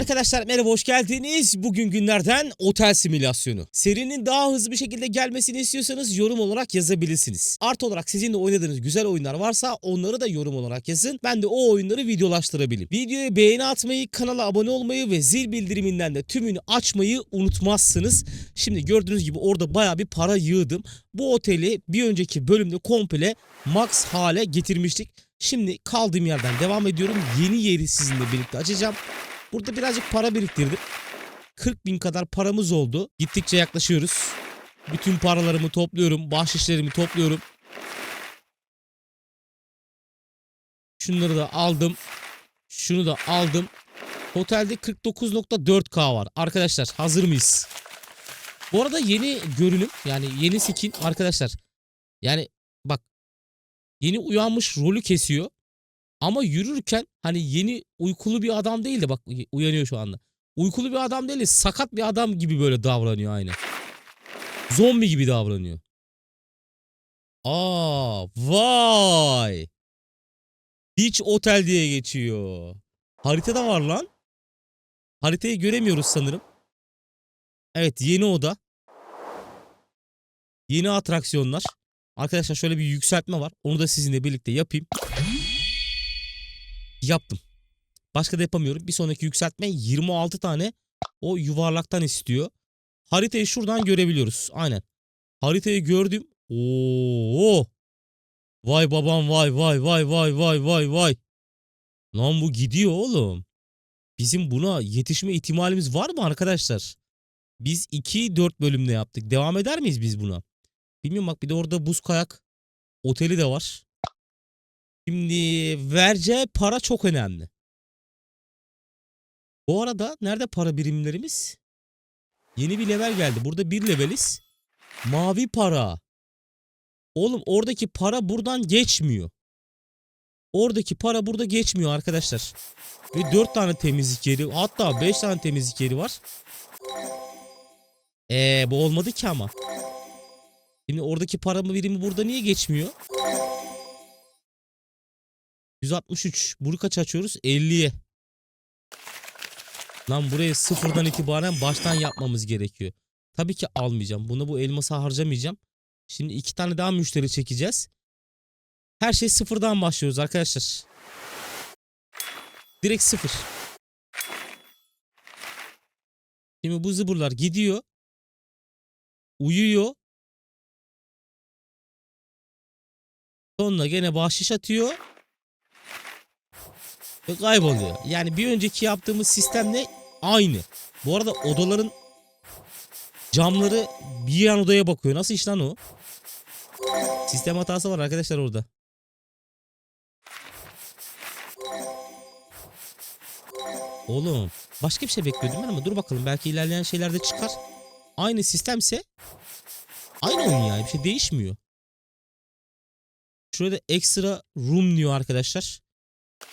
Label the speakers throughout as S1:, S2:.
S1: Arkadaşlar merhaba hoş geldiniz. Bugün günlerden otel simülasyonu. Serinin daha hızlı bir şekilde gelmesini istiyorsanız yorum olarak yazabilirsiniz. Art olarak sizin de oynadığınız güzel oyunlar varsa onları da yorum olarak yazın. Ben de o oyunları videolaştırabilirim. Videoya beğeni atmayı, kanala abone olmayı ve zil bildiriminden de tümünü açmayı unutmazsınız. Şimdi gördüğünüz gibi orada baya bir para yığdım. Bu oteli bir önceki bölümde komple max hale getirmiştik. Şimdi kaldığım yerden devam ediyorum. Yeni yeri sizinle birlikte açacağım. Burada birazcık para biriktirdim. 40 bin kadar paramız oldu. Gittikçe yaklaşıyoruz. Bütün paralarımı topluyorum. Bahşişlerimi topluyorum. Şunları da aldım. Şunu da aldım. Otelde 49.4K var. Arkadaşlar hazır mıyız? Bu arada yeni görünüm yani yeni skin arkadaşlar. Yani bak yeni uyanmış rolü kesiyor. Ama yürürken hani yeni uykulu bir adam değil de bak uyanıyor şu anda. Uykulu bir adam değil de sakat bir adam gibi böyle davranıyor aynı. Zombi gibi davranıyor. Aa vay. Beach Otel diye geçiyor. Haritada var lan. Haritayı göremiyoruz sanırım. Evet yeni oda. Yeni atraksiyonlar. Arkadaşlar şöyle bir yükseltme var. Onu da sizinle birlikte yapayım. Yaptım. Başka da yapamıyorum. Bir sonraki yükseltme 26 tane o yuvarlaktan istiyor. Haritayı şuradan görebiliyoruz. Aynen. Haritayı gördüm. Oo! Vay babam vay vay vay vay vay vay vay. Lan bu gidiyor oğlum. Bizim buna yetişme ihtimalimiz var mı arkadaşlar? Biz 2-4 bölümde yaptık. Devam eder miyiz biz buna? Bilmiyorum bak bir de orada buz kayak oteli de var. Şimdi vereceği para çok önemli. Bu arada nerede para birimlerimiz? Yeni bir level geldi. Burada bir leveliz. Mavi para. Oğlum oradaki para buradan geçmiyor. Oradaki para burada geçmiyor arkadaşlar. Ve 4 tane temizlik yeri hatta 5 tane temizlik yeri var. Eee bu olmadı ki ama. Şimdi oradaki para birimi burada niye geçmiyor? 163. Bunu kaç açıyoruz? 50'ye. Lan buraya sıfırdan itibaren baştan yapmamız gerekiyor. Tabii ki almayacağım. Bunu bu elması harcamayacağım. Şimdi iki tane daha müşteri çekeceğiz. Her şey sıfırdan başlıyoruz arkadaşlar. Direkt sıfır. Şimdi bu zıbırlar gidiyor. Uyuyor. Sonra gene bahşiş atıyor kayboluyor. Yani bir önceki yaptığımız sistemle aynı. Bu arada odaların camları bir yan odaya bakıyor. Nasıl iş lan o? Sistem hatası var arkadaşlar orada. Oğlum başka bir şey bekliyordum ben ama dur bakalım belki ilerleyen şeylerde çıkar. Aynı sistemse aynı oyun yani bir şey değişmiyor. Şurada extra room diyor arkadaşlar.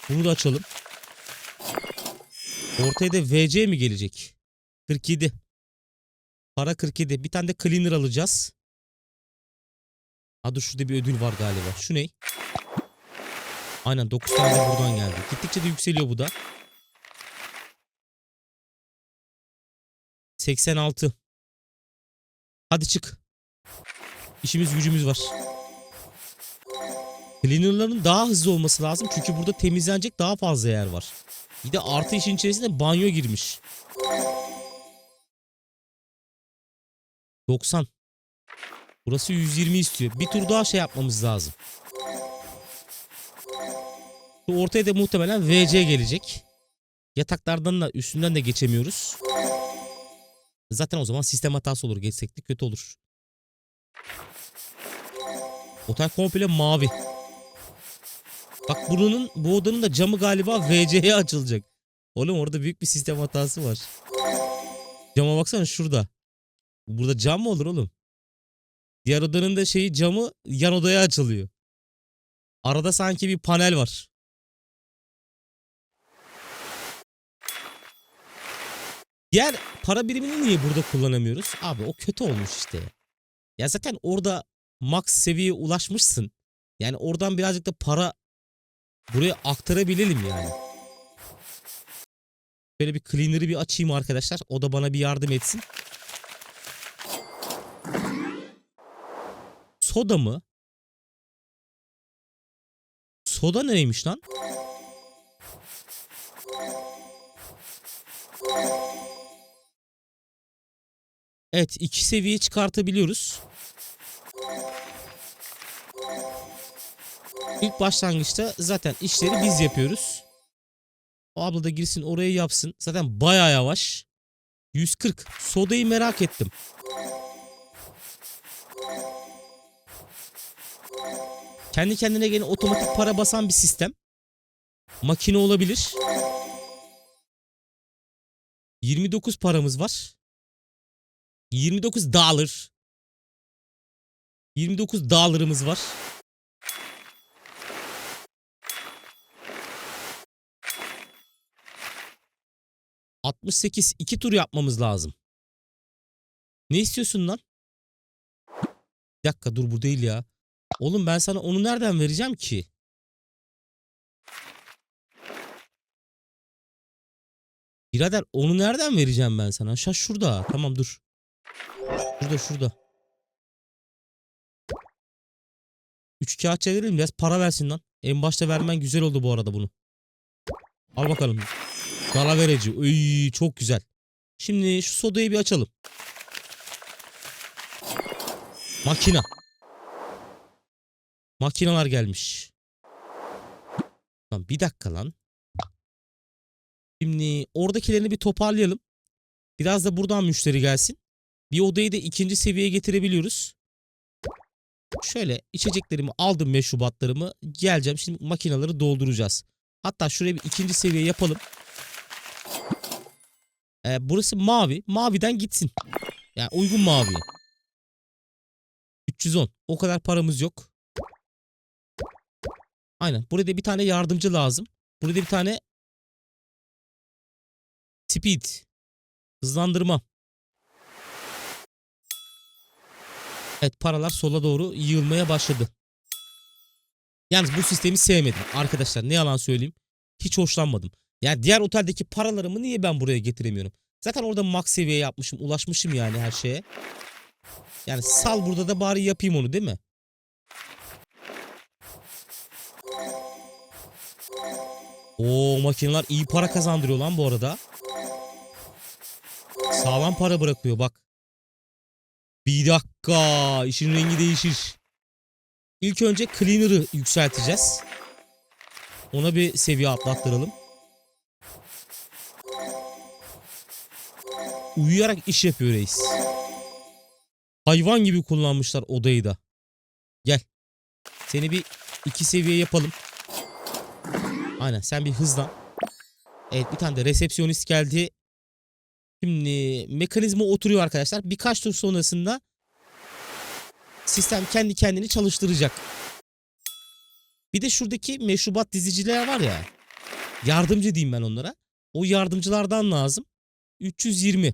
S1: Bunu da açalım. Ortaya da VC mi gelecek? 47. Para 47. Bir tane de cleaner alacağız. Adı şurada bir ödül var galiba. Şu ne? Aynen 9 tane buradan geldi. Gittikçe de yükseliyor bu da. 86. Hadi çık. İşimiz gücümüz var. Cleaner'ların daha hızlı olması lazım. Çünkü burada temizlenecek daha fazla yer var. Bir de artı işin içerisinde banyo girmiş. 90. Burası 120 istiyor. Bir tur daha şey yapmamız lazım. Ortaya da muhtemelen VC gelecek. Yataklardan da üstünden de geçemiyoruz. Zaten o zaman sistem hatası olur. Geçsek de kötü olur. Otel komple mavi. Bak bunun bu odanın da camı galiba VC'ye açılacak. Oğlum orada büyük bir sistem hatası var. Cama baksana şurada. Burada cam mı olur oğlum? Diğer odanın da şeyi camı yan odaya açılıyor. Arada sanki bir panel var. Diğer para birimini niye burada kullanamıyoruz? Abi o kötü olmuş işte. Ya zaten orada max seviyeye ulaşmışsın. Yani oradan birazcık da para buraya aktarabilelim yani. Böyle bir cleaner'ı bir açayım arkadaşlar. O da bana bir yardım etsin. Soda mı? Soda neymiş lan? Evet iki seviye çıkartabiliyoruz. İlk başlangıçta zaten işleri biz yapıyoruz. O abla da girsin oraya yapsın. Zaten baya yavaş. 140. Sodayı merak ettim. Kendi kendine gene otomatik para basan bir sistem. Makine olabilir. 29 paramız var. 29 dolar. 29 dolarımız var. ...68 iki tur yapmamız lazım. Ne istiyorsun lan? Bir dakika dur bu değil ya. Oğlum ben sana onu nereden vereceğim ki? Birader onu nereden vereceğim ben sana? Şaş şurada. Tamam dur. Şurada şurada. Üç kağıt çevirelim biraz para versin lan. En başta vermen güzel oldu bu arada bunu. Al bakalım. Dala verici. Uy, çok güzel. Şimdi şu sodayı bir açalım. Makina. Makinalar gelmiş. Lan bir dakika lan. Şimdi oradakilerini bir toparlayalım. Biraz da buradan müşteri gelsin. Bir odayı da ikinci seviyeye getirebiliyoruz. Şöyle içeceklerimi aldım meşrubatlarımı. Geleceğim şimdi makinaları dolduracağız. Hatta şuraya bir ikinci seviye yapalım. Ee, burası mavi. Maviden gitsin. Yani uygun mavi. 310. O kadar paramız yok. Aynen. Burada bir tane yardımcı lazım. Burada bir tane speed. Hızlandırma. Evet paralar sola doğru yığılmaya başladı. Yalnız bu sistemi sevmedim. Arkadaşlar ne yalan söyleyeyim. Hiç hoşlanmadım. Yani diğer oteldeki paralarımı niye ben buraya getiremiyorum? Zaten orada max seviye yapmışım. Ulaşmışım yani her şeye. Yani sal burada da bari yapayım onu değil mi? Oo makineler iyi para kazandırıyor lan bu arada. Sağlam para bırakıyor bak. Bir dakika işin rengi değişir. İlk önce cleaner'ı yükselteceğiz. Ona bir seviye atlattıralım. Uyuyarak iş yapıyor reis. Hayvan gibi kullanmışlar odayı da. Gel. Seni bir iki seviye yapalım. Aynen sen bir hızlan. Evet bir tane de resepsiyonist geldi. Şimdi mekanizma oturuyor arkadaşlar. Birkaç tur sonrasında sistem kendi kendini çalıştıracak. Bir de şuradaki meşrubat diziciler var ya. Yardımcı diyeyim ben onlara. O yardımcılardan lazım. 320.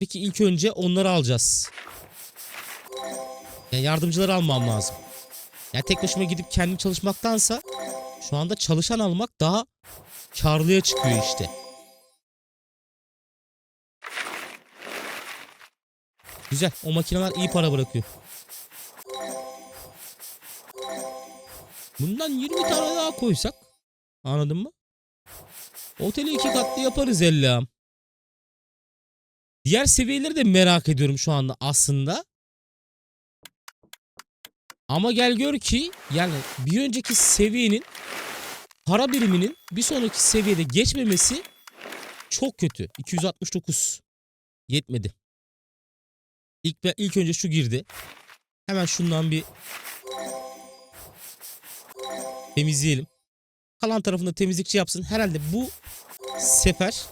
S1: Peki ilk önce onları alacağız. Yani yardımcıları almam lazım. Yani tek başıma gidip kendim çalışmaktansa şu anda çalışan almak daha karlıya çıkıyor işte. Güzel. O makineler iyi para bırakıyor. Bundan 20 tane daha koysak. Anladın mı? Oteli iki katlı yaparız ellam. Diğer seviyeleri de merak ediyorum şu anda aslında. Ama gel gör ki yani bir önceki seviyenin para biriminin bir sonraki seviyede geçmemesi çok kötü. 269 yetmedi. İlk, ilk önce şu girdi. Hemen şundan bir temizleyelim. Kalan tarafında temizlikçi yapsın. Herhalde bu sefer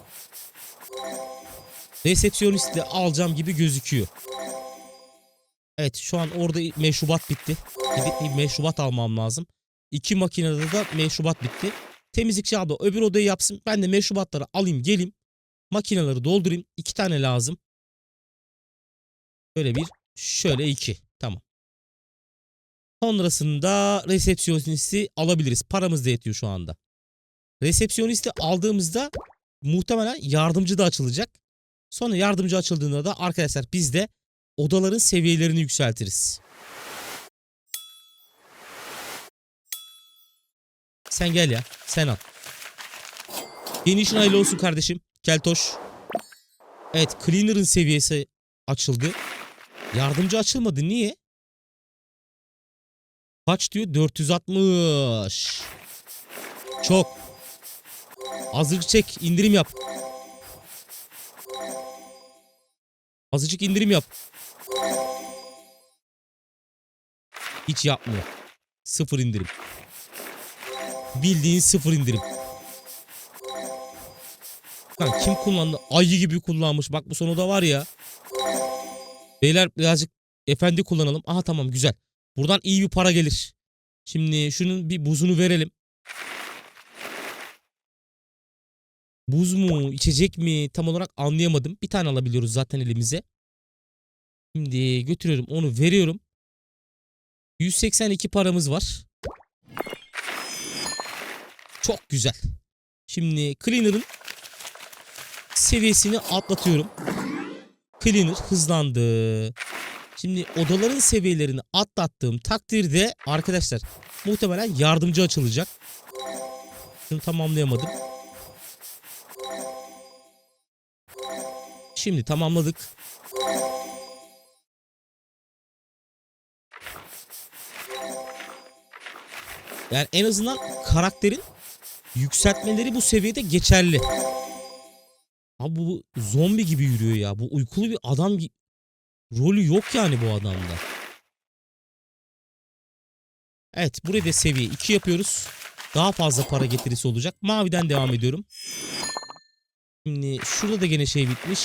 S1: resepsiyonisti alacağım gibi gözüküyor. Evet şu an orada meşrubat bitti. Gidip bir meşrubat almam lazım. İki makinede de meşrubat bitti. Temizlikçi abi öbür odayı yapsın. Ben de meşrubatları alayım geleyim. Makineleri doldurayım. İki tane lazım. Şöyle bir şöyle iki. Tamam. Sonrasında resepsiyonisti alabiliriz. Paramız da yetiyor şu anda. resepsiyonisti aldığımızda muhtemelen yardımcı da açılacak. Sonra yardımcı açıldığında da arkadaşlar biz de odaların seviyelerini yükseltiriz. Sen gel ya. Sen al. Yeni işin hayırlı olsun kardeşim. Keltoş. Evet Cleaner'ın seviyesi açıldı. Yardımcı açılmadı. Niye? Kaç diyor? 460. Çok. Azıcık çek. indirim yap. Azıcık indirim yap. Hiç yapmıyor. Sıfır indirim. Bildiğin sıfır indirim. Lan kim kullandı? Ayı gibi kullanmış. Bak bu sonu da var ya. Beyler birazcık efendi kullanalım. Aha tamam güzel. Buradan iyi bir para gelir. Şimdi şunun bir buzunu verelim. Buz mu, içecek mi tam olarak anlayamadım. Bir tane alabiliyoruz zaten elimize. Şimdi götürüyorum onu veriyorum. 182 paramız var. Çok güzel. Şimdi Cleaner'ın seviyesini atlatıyorum. Cleaner hızlandı. Şimdi odaların seviyelerini atlattığım takdirde arkadaşlar muhtemelen yardımcı açılacak. Şunu tamamlayamadım. Şimdi tamamladık. Yani en azından karakterin yükseltmeleri bu seviyede geçerli. Abi bu zombi gibi yürüyor ya. Bu uykulu bir adam rolü yok yani bu adamda. Evet buraya da seviye 2 yapıyoruz. Daha fazla para getirisi olacak. Maviden devam ediyorum. Şimdi şurada da gene şey bitmiş.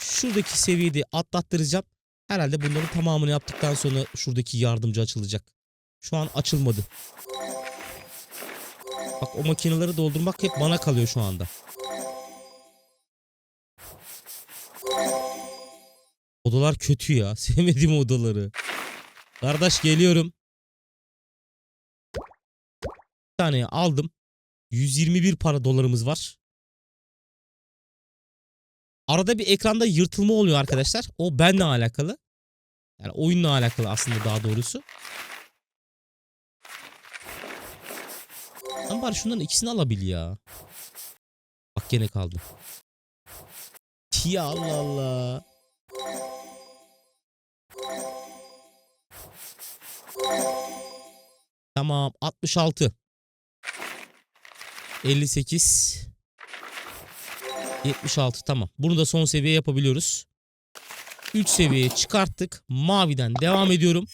S1: Şuradaki seviyeyi de atlattıracağım. Herhalde bunların tamamını yaptıktan sonra şuradaki yardımcı açılacak. Şu an açılmadı. Bak o makineleri doldurmak hep bana kalıyor şu anda. Odalar kötü ya. Sevmediğim odaları. Kardeş geliyorum. Bir taneye aldım. 121 para dolarımız var. Arada bir ekranda yırtılma oluyor arkadaşlar. O benle alakalı. Yani oyunla alakalı aslında daha doğrusu. Ama bari şunların ikisini alabil ya. Bak gene kaldı. Ya Allah Allah. Tamam 66. 58. 76 tamam. Bunu da son seviye yapabiliyoruz. 3 seviye çıkarttık. Maviden devam ediyorum.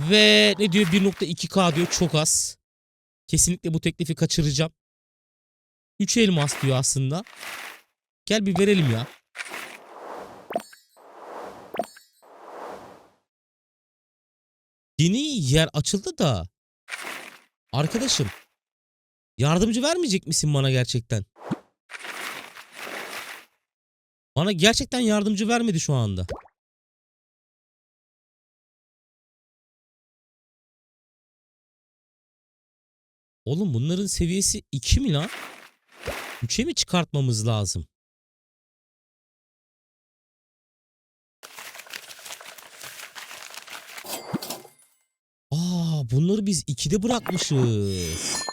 S1: Ve ne diyor 1.2K diyor çok az. Kesinlikle bu teklifi kaçıracağım. 3 elmas diyor aslında. Gel bir verelim ya. Yeni yer açıldı da. Arkadaşım. Yardımcı vermeyecek misin bana gerçekten? Bana gerçekten yardımcı vermedi şu anda. Oğlum bunların seviyesi 2 mi lan? 3'e mi çıkartmamız lazım? Aa, bunları biz 2'de bırakmışız.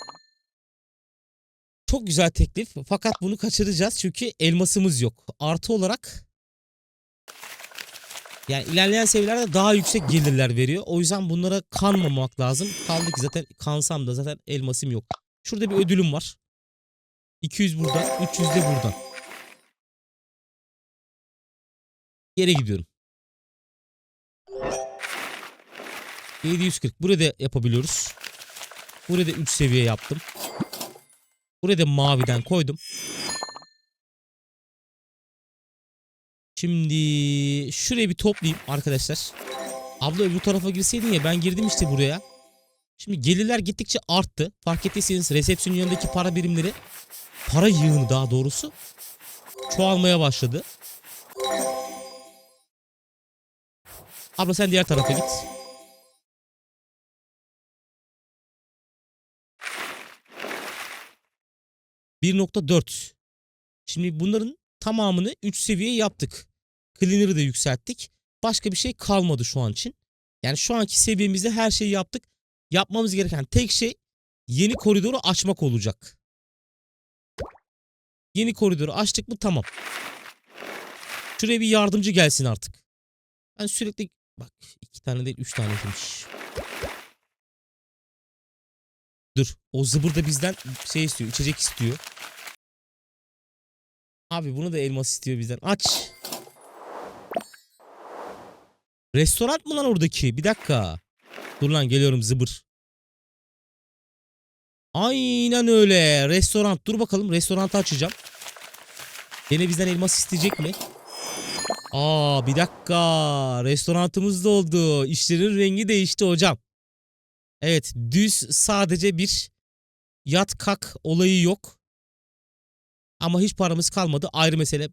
S1: Çok güzel teklif fakat bunu kaçıracağız çünkü elmasımız yok. Artı olarak yani ilerleyen seviyelerde daha yüksek gelirler veriyor. O yüzden bunlara kanmamak lazım. Kaldı ki zaten kansam da zaten elmasım yok. Şurada bir ödülüm var. 200 buradan, 300 de buradan. Geri gidiyorum. 740. Burada yapabiliyoruz. Burada 3 seviye yaptım. Buraya da maviden koydum. Şimdi şuraya bir toplayayım arkadaşlar. Abla bu tarafa girseydin ya ben girdim işte buraya. Şimdi gelirler gittikçe arttı. Fark ettiyseniz resepsiyonun yanındaki para birimleri para yığını daha doğrusu çoğalmaya başladı. Abla sen diğer tarafa git. 1.4. Şimdi bunların tamamını 3 seviye yaptık. Cleaner'ı da yükselttik. Başka bir şey kalmadı şu an için. Yani şu anki seviyemizde her şeyi yaptık. Yapmamız gereken tek şey yeni koridoru açmak olacak. Yeni koridoru açtık mı tamam. Şuraya bir yardımcı gelsin artık. Ben sürekli bak iki tane değil üç tane demiş. Dur o zıbır da bizden şey istiyor içecek istiyor. Abi bunu da elmas istiyor bizden. Aç. Restoran mı lan oradaki? Bir dakika. Dur lan geliyorum zıbır. Aynen öyle. Restoran. Dur bakalım restorantı açacağım. Gene bizden elmas isteyecek mi? Aa bir dakika. Restorantımız da oldu. İşlerin rengi değişti hocam. Evet düz sadece bir yat kalk olayı yok. Ama hiç paramız kalmadı. Ayrı mesele.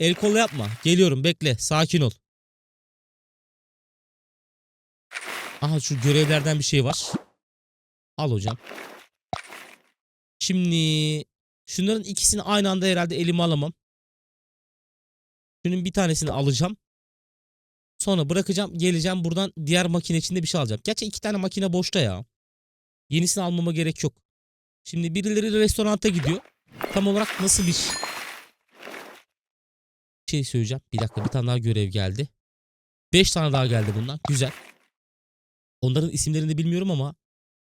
S1: El kolla yapma. Geliyorum bekle. Sakin ol. Aha şu görevlerden bir şey var. Al hocam. Şimdi şunların ikisini aynı anda herhalde elime alamam. Şunun bir tanesini alacağım. Sonra bırakacağım. Geleceğim buradan diğer makine içinde bir şey alacağım. Gerçi iki tane makine boşta ya. Yenisini almama gerek yok. Şimdi birileri restoranta gidiyor. Tam olarak nasıl bir şey söyleyeceğim. Bir dakika bir tane daha görev geldi. Beş tane daha geldi bundan. Güzel. Onların isimlerini de bilmiyorum ama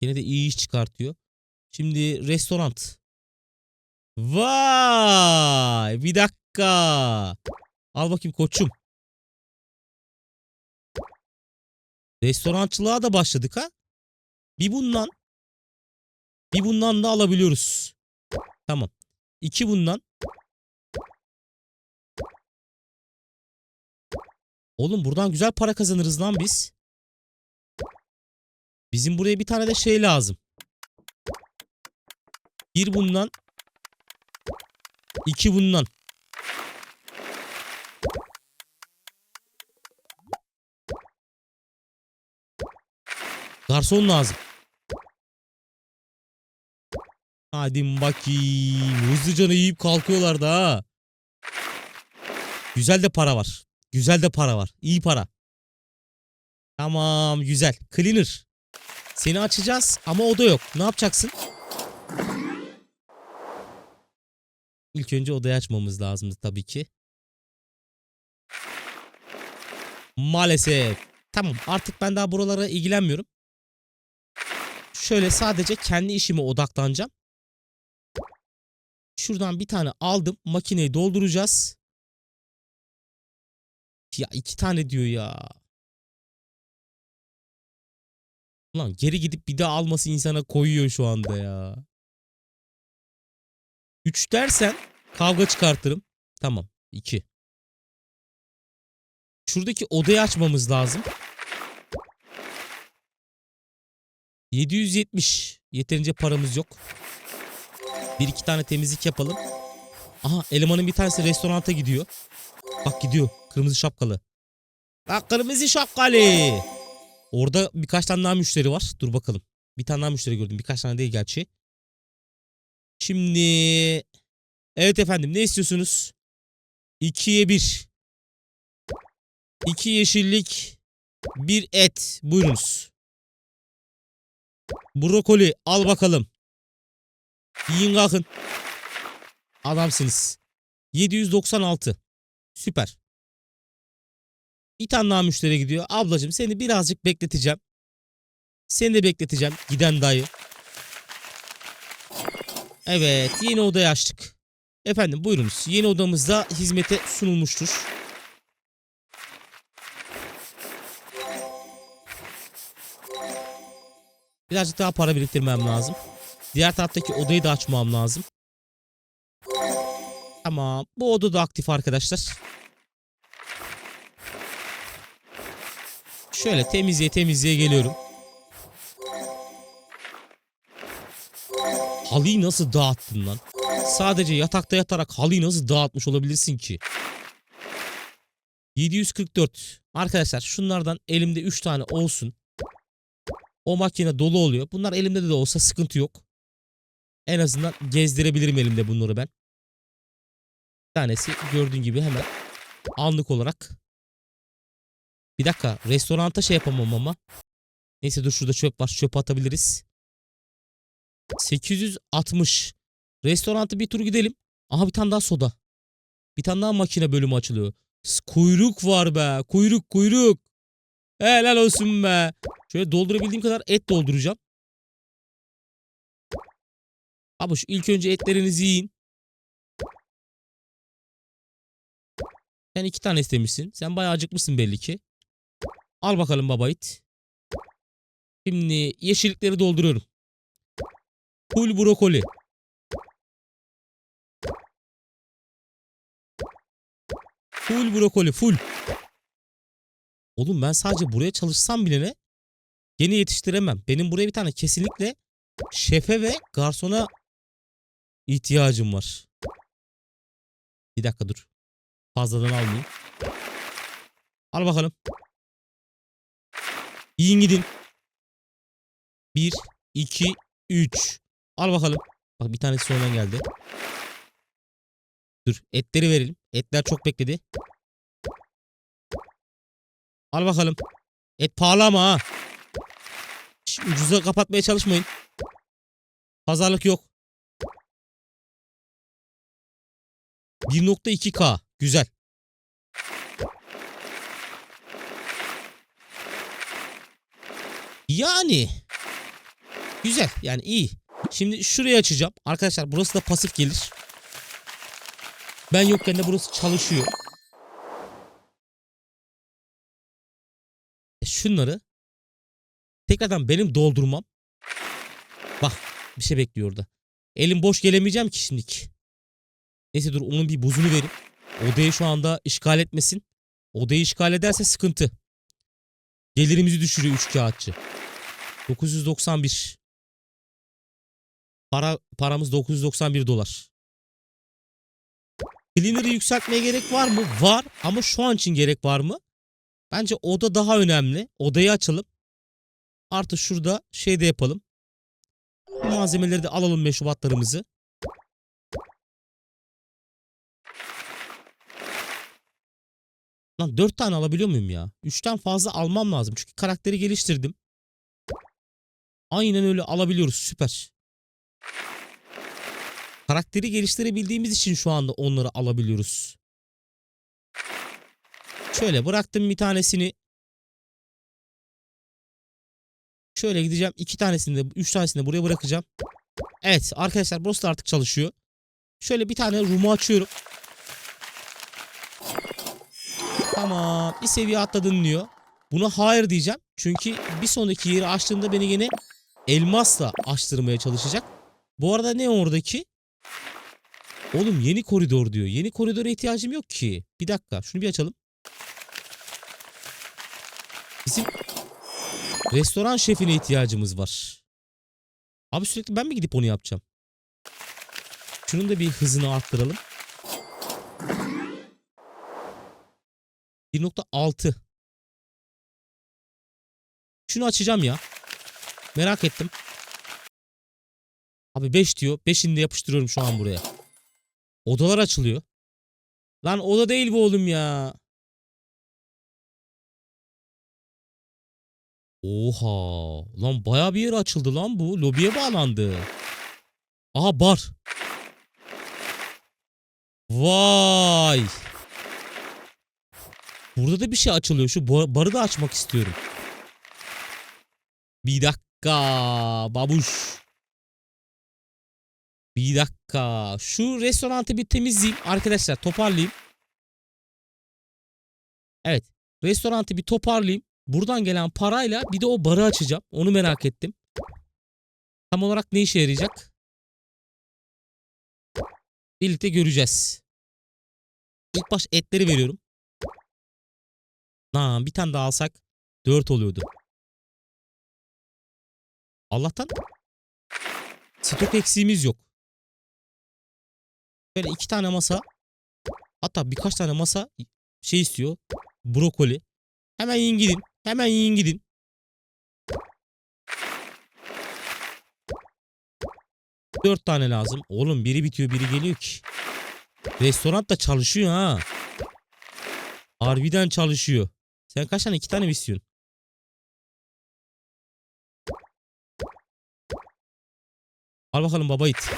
S1: yine de iyi iş çıkartıyor. Şimdi restoran. Vay! Bir dakika. Al bakayım koçum. Restorançılığa da başladık ha. Bir bundan. Bir bundan da alabiliyoruz. Tamam. İki bundan. Oğlum buradan güzel para kazanırız lan biz. Bizim buraya bir tane de şey lazım. Bir bundan. iki bundan. Garson lazım. Hadi bakayım. Hızlıca yiyip kalkıyorlar da. Güzel de para var. Güzel de para var. İyi para. Tamam güzel. Cleaner. Seni açacağız ama o da yok. Ne yapacaksın? İlk önce odayı açmamız lazımdı tabii ki. Maalesef. Tamam artık ben daha buralara ilgilenmiyorum. Şöyle sadece kendi işime odaklanacağım. Şuradan bir tane aldım. Makineyi dolduracağız. Ya iki tane diyor ya. Ulan geri gidip bir daha alması insana koyuyor şu anda ya. 3 dersen kavga çıkartırım. Tamam 2. Şuradaki odayı açmamız lazım. 770. Yeterince paramız yok. Bir iki tane temizlik yapalım. Aha elemanın bir tanesi restoranta gidiyor. Bak gidiyor. Kırmızı şapkalı. Bak kırmızı şapkalı. Orada birkaç tane daha müşteri var. Dur bakalım. Bir tane daha müşteri gördüm. Birkaç tane değil gerçi. Şimdi evet efendim ne istiyorsunuz? 2'ye 1. 2 yeşillik, bir et. Buyurunuz. Brokoli al bakalım. Yiyin kalkın. Adamsınız. 796. Süper. Bir tane daha müşteri gidiyor. Ablacığım seni birazcık bekleteceğim. Seni de bekleteceğim. Giden dayı. Evet yeni odayı açtık. Efendim buyurunuz. Yeni odamızda hizmete sunulmuştur. Birazcık daha para biriktirmem lazım. Diğer taraftaki odayı da açmam lazım. Tamam. Bu oda da aktif arkadaşlar. Şöyle temizliğe temizliğe geliyorum. Halıyı nasıl dağıttın lan? Sadece yatakta yatarak halıyı nasıl dağıtmış olabilirsin ki? 744. Arkadaşlar şunlardan elimde 3 tane olsun. O makine dolu oluyor. Bunlar elimde de olsa sıkıntı yok. En azından gezdirebilirim elimde bunları ben. Bir tanesi gördüğün gibi hemen anlık olarak. Bir dakika restoranta şey yapamam ama. Neyse dur şurada çöp var. Çöpe atabiliriz. 860. Restoranta bir tur gidelim. Aha bir tane daha soda. Bir tane daha makine bölümü açılıyor. Kuyruk var be. Kuyruk kuyruk. Helal olsun be. Şöyle doldurabildiğim kadar et dolduracağım. Şu ilk önce etlerinizi yiyin. Sen iki tane istemişsin. Sen bayağı acıkmışsın belli ki. Al bakalım baba it. Şimdi yeşillikleri dolduruyorum. Full brokoli. Full brokoli full. Oğlum ben sadece buraya çalışsam bile ne? Gene yetiştiremem. Benim buraya bir tane kesinlikle şefe ve garsona ihtiyacım var. Bir dakika dur. Fazladan almayayım. Al bakalım. Yiyin gidin. 1, 2, 3. Al bakalım. Bak bir tanesi sonradan geldi. Dur etleri verelim. Etler çok bekledi. Al bakalım. Et pahalı ama ha. Ucuza kapatmaya çalışmayın. Pazarlık yok. 1.2K. Güzel. Yani. Güzel. Yani iyi. Şimdi şurayı açacağım. Arkadaşlar burası da pasif gelir. Ben yokken de burası çalışıyor. E Şunları tekrardan benim doldurmam. Bak bir şey bekliyor orada. Elim boş gelemeyeceğim ki şimdilik. Neyse dur onun bir buzunu verip odayı şu anda işgal etmesin. Odayı işgal ederse sıkıntı. Gelirimizi düşürüyor 3 kağıtçı. 991. Para paramız 991 dolar. Cleaner'ı yükseltmeye gerek var mı? Var ama şu an için gerek var mı? Bence oda daha önemli. Odayı açalım. Artı şurada şey de yapalım. Malzemeleri de alalım meşrubatlarımızı. Lan 4 tane alabiliyor muyum ya? 3'ten fazla almam lazım. Çünkü karakteri geliştirdim. Aynen öyle alabiliyoruz. Süper. Karakteri geliştirebildiğimiz için şu anda onları alabiliyoruz. Şöyle bıraktım bir tanesini. Şöyle gideceğim. iki tanesini de, üç tanesini de buraya bırakacağım. Evet arkadaşlar burası da artık çalışıyor. Şöyle bir tane room'u açıyorum. Tamam. Bir seviye atladın diyor. Buna hayır diyeceğim. Çünkü bir sonraki yeri açtığında beni yine elmasla açtırmaya çalışacak. Bu arada ne oradaki? Oğlum yeni koridor diyor. Yeni koridora ihtiyacım yok ki. Bir dakika şunu bir açalım. Bizim restoran şefine ihtiyacımız var. Abi sürekli ben mi gidip onu yapacağım? Şunun da bir hızını arttıralım. 1.6 Şunu açacağım ya. Merak ettim. Abi 5 diyor. 5'ini de yapıştırıyorum şu an buraya. Odalar açılıyor. Lan oda değil bu oğlum ya. Oha. Lan baya bir yer açıldı lan bu. Lobiye bağlandı. Aha bar. Vay. Burada da bir şey açılıyor. Şu ba- barı da açmak istiyorum. Bir dakika. Babuş. Bir dakika. Şu restoranı bir temizleyeyim. Arkadaşlar toparlayayım. Evet. Restoranı bir toparlayayım. Buradan gelen parayla bir de o barı açacağım. Onu merak ettim. Tam olarak ne işe yarayacak? Birlikte göreceğiz. İlk baş etleri veriyorum. Lan bir tane daha alsak 4 oluyordu. Allah'tan stok eksiğimiz yok. Böyle iki tane masa hatta birkaç tane masa şey istiyor. Brokoli. Hemen yiyin gidin. Hemen yiyin gidin. Dört tane lazım. Oğlum biri bitiyor biri geliyor ki. Restoran da çalışıyor ha. Harbiden çalışıyor. Sen kaç tane? iki tane mi istiyorsun? Al bakalım baba it.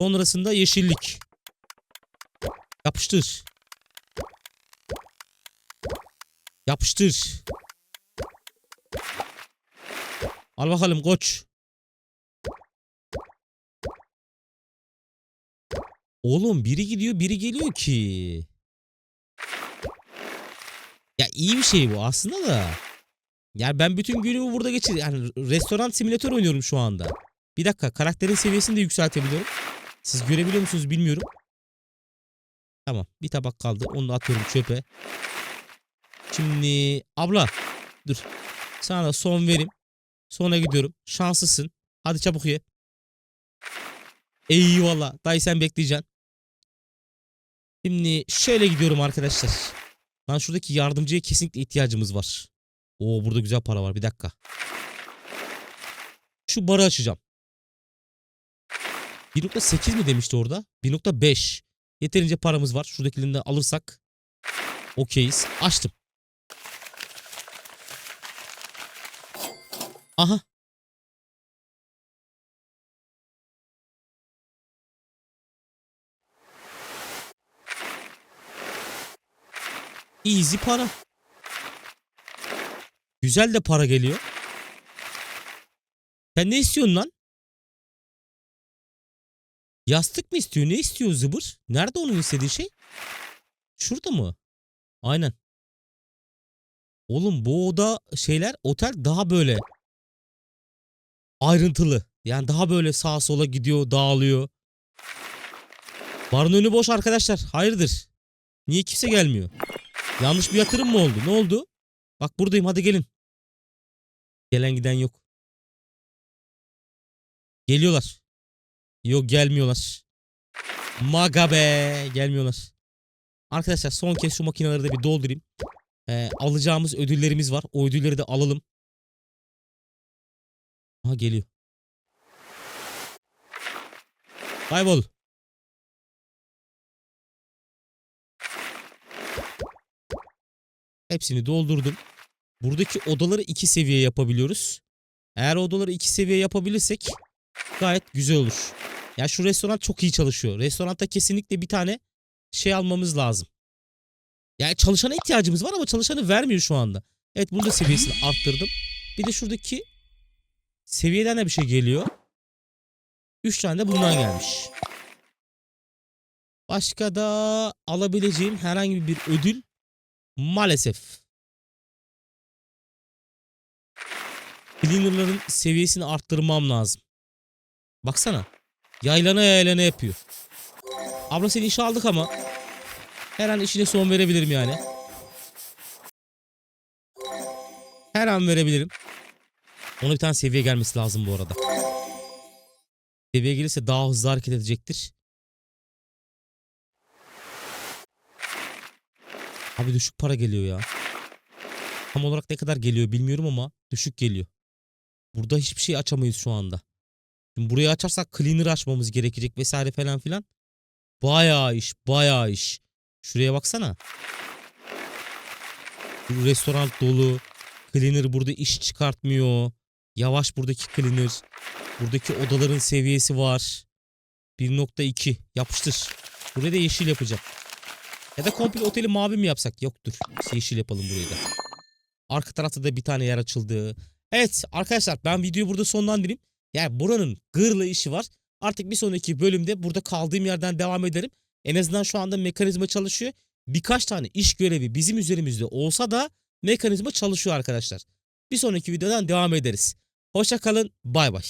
S1: Sonrasında yeşillik. Yapıştır. Yapıştır. Al bakalım koç. Oğlum biri gidiyor biri geliyor ki. Ya iyi bir şey bu aslında da. Yani ben bütün günümü burada geçiriyorum. Yani restoran simülatör oynuyorum şu anda. Bir dakika karakterin seviyesini de yükseltebiliyorum. Siz görebiliyor musunuz bilmiyorum. Tamam bir tabak kaldı. Onu da atıyorum çöpe. Şimdi abla dur. Sana da son verim. Sonra gidiyorum. Şanslısın. Hadi çabuk ye. Eyvallah. Dayı sen bekleyeceksin. Şimdi şöyle gidiyorum arkadaşlar. Lan şuradaki yardımcıya kesinlikle ihtiyacımız var. Oo burada güzel para var. Bir dakika. Şu barı açacağım. 1.8 mi demişti orada? 1.5. Yeterince paramız var. Şuradakilerini de alırsak okeyiz. Açtım. Aha. Easy para. Güzel de para geliyor. Sen ne istiyorsun lan? Yastık mı istiyor? Ne istiyor zıbır? Nerede onun istediği şey? Şurada mı? Aynen. Oğlum bu oda şeyler otel daha böyle ayrıntılı. Yani daha böyle sağa sola gidiyor, dağılıyor. Barın önü boş arkadaşlar. Hayırdır? Niye kimse gelmiyor? Yanlış bir yatırım mı oldu? Ne oldu? Bak buradayım hadi gelin. Gelen giden yok. Geliyorlar. Yok gelmiyorlar. Maga be gelmiyorlar. Arkadaşlar son kez şu makineleri de bir doldurayım. Ee, alacağımız ödüllerimiz var. O ödülleri de alalım. Aha geliyor. Kaybol. Hepsini doldurdum. Buradaki odaları iki seviye yapabiliyoruz. Eğer odaları iki seviye yapabilirsek gayet güzel olur. Ya şu restoran çok iyi çalışıyor. Restoranda kesinlikle bir tane şey almamız lazım. Yani çalışana ihtiyacımız var ama çalışanı vermiyor şu anda. Evet bunu da seviyesini arttırdım. Bir de şuradaki seviyeden de bir şey geliyor. 3 tane de bundan gelmiş. Başka da alabileceğim herhangi bir ödül maalesef. Cleaner'ların seviyesini arttırmam lazım. Baksana. Yaylana yaylana yapıyor. Abla seni işe aldık ama her an işine son verebilirim yani. Her an verebilirim. Ona bir tane seviye gelmesi lazım bu arada. Seviye gelirse daha hızlı hareket edecektir. Abi düşük para geliyor ya. Tam olarak ne kadar geliyor bilmiyorum ama düşük geliyor. Burada hiçbir şey açamayız şu anda. Şimdi burayı açarsak cleaner açmamız gerekecek vesaire falan filan. Bayağı iş, bayağı iş. Şuraya baksana. Restoran dolu. Cleaner burada iş çıkartmıyor. Yavaş buradaki cleaner. Buradaki odaların seviyesi var. 1.2 yapıştır. Buraya da yeşil yapacağım. Ya da komple oteli mavi mi yapsak? Yoktur. Biz yeşil yapalım burayı da. Arka tarafta da bir tane yer açıldı. Evet arkadaşlar ben videoyu burada sonlandırayım. Yani buranın gırla işi var. Artık bir sonraki bölümde burada kaldığım yerden devam ederim. En azından şu anda mekanizma çalışıyor. Birkaç tane iş görevi bizim üzerimizde olsa da mekanizma çalışıyor arkadaşlar. Bir sonraki videodan devam ederiz. Hoşça kalın. Bay bay.